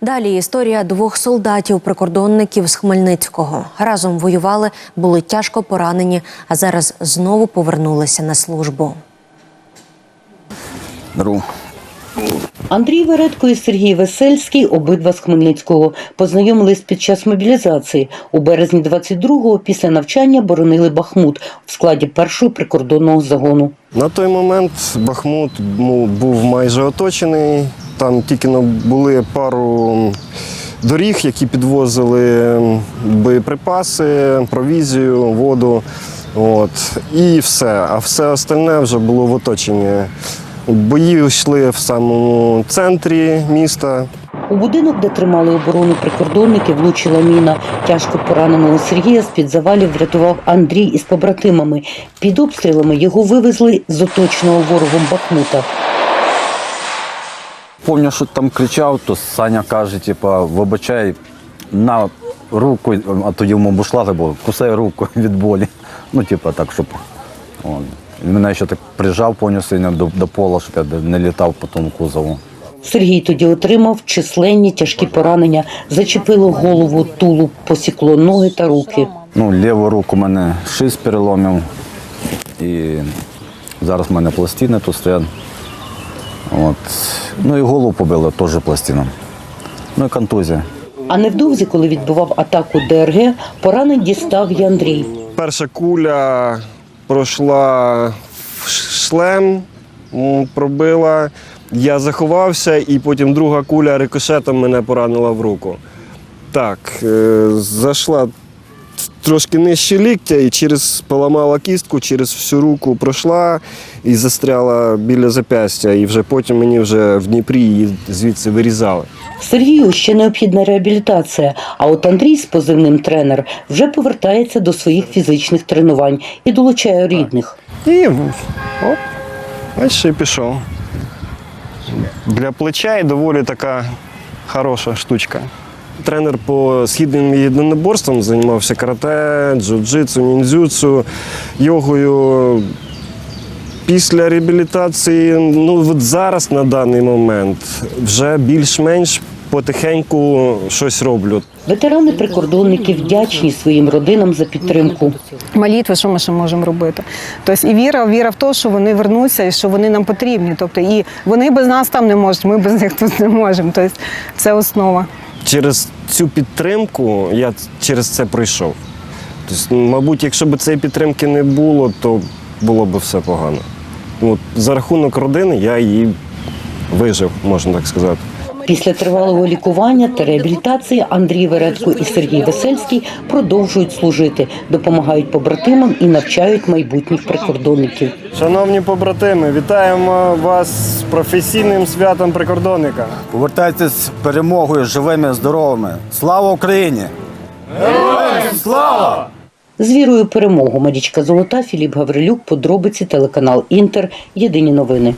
Далі історія двох солдатів-прикордонників з Хмельницького. Разом воювали, були тяжко поранені, а зараз знову повернулися на службу. Ру. Андрій Вередко і Сергій Весельський, обидва з Хмельницького, познайомились під час мобілізації. У березні 22-го після навчання боронили Бахмут в складі першого прикордонного загону. На той момент Бахмут ну, був майже оточений. Там тільки були пару доріг, які підвозили боєприпаси, провізію, воду. От. І все. А все остальне вже було в оточенні. Бої йшли в самому центрі міста. У будинок, де тримали оборону прикордонники, влучила міна. Тяжко пораненого Сергія з-під завалів врятував Андрій із побратимами. Під обстрілами його вивезли з оточеного ворогом Бахмута. Помню, що там кричав, то Саня каже, типа, вибачай на руку, а тоді йому бушлати було, кусай руку від болі. Ну, типа так, щоб. Он. Він мене ще так прижав повністю до, до пола, щоб я не літав по тому кузову. Сергій тоді отримав численні тяжкі поранення, зачепило голову, тулуб, посікло ноги та руки. Ну, ліву руку в мене шість переломів. І зараз в мене пластини тут стоять. От. Ну і голову побило теж пластина. Ну і контузія. А невдовзі, коли відбував атаку ДРГ, поранень дістав і Андрій. Перша куля пройшла в шлем, пробила. Я заховався, і потім друга куля рикошетом мене поранила в руку. Так, е, зайшла трошки нижче ліктя і через поламала кістку, через всю руку пройшла і застряла біля запястя. І вже потім мені вже в Дніпрі її звідси вирізали. Сергію ще необхідна реабілітація. А от Андрій з позивним тренер вже повертається до своїх фізичних тренувань і долучає рідних. І оп, бачиш, і пішов. Для плеча і доволі така хороша штучка. Тренер по східним єдиноборствам займався карате, джиу-джитсу, ніндзюцу, йогою. Після реабілітації, ну от зараз на даний момент вже більш-менш потихеньку щось роблю. Ветерани прикордонники вдячні своїм родинам за підтримку. молитви, що ми ще можемо робити. Тобто і віра, віра в те, що вони вернуться і що вони нам потрібні. Тобто і вони без нас там не можуть, ми без них тут не можемо. Тобто це основа. Через цю підтримку я через це пройшов. Тобто, мабуть, якщо б цієї підтримки не було, то було б все погано. От, за рахунок родини я її вижив, можна так сказати. Після тривалого лікування та реабілітації Андрій Вередко і Сергій Весельський продовжують служити, допомагають побратимам і навчають майбутніх прикордонників. Шановні побратими, вітаємо вас з професійним святом прикордонника. Повертайтесь з перемогою живими, здоровими. Слава Україні! Слава З вірою перемогу Марічка Золота, Філіп Гаврилюк, подробиці, телеканал Інтер. Єдині новини.